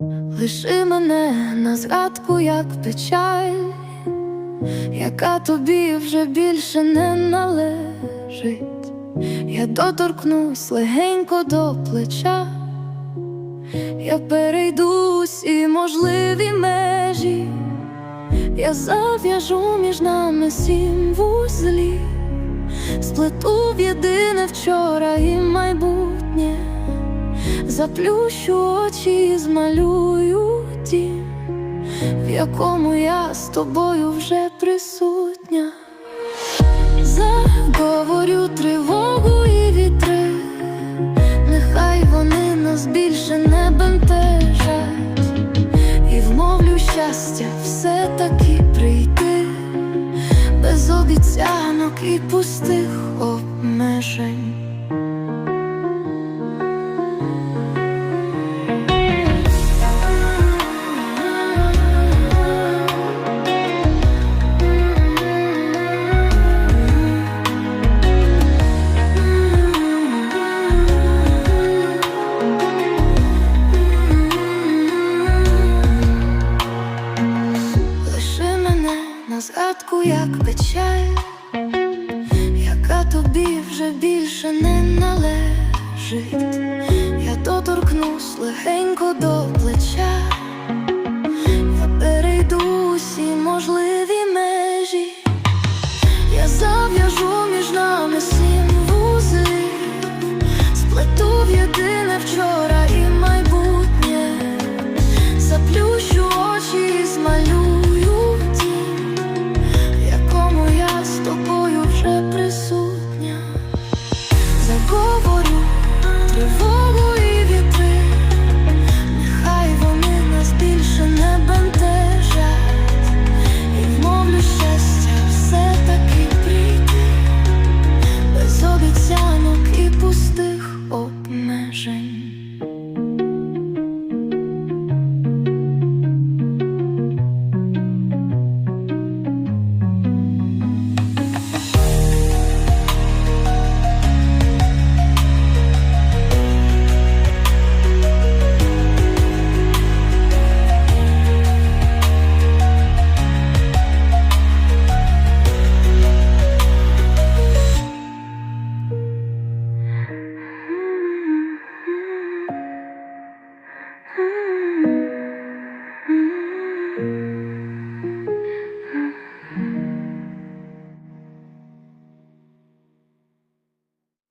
Лиши мене на згадку, як печаль, яка тобі вже більше не належить. Я доторкнусь легенько до плеча, я перейду усі можливі межі, я зав'яжу між нами сім вузлів, сплету в єдине вчора і майбутнє. Заплющу очі і змалюю дім, в якому я з тобою вже присутня. Заговорю тривогу і вітри, нехай вони нас більше не бентежать, і вмовлю щастя все таки прийти, без обіцянок і пустих обмежень. Як печаль, яка тобі вже більше не належить. Я доторкнусь легенько до плеча, заговорю тривогу.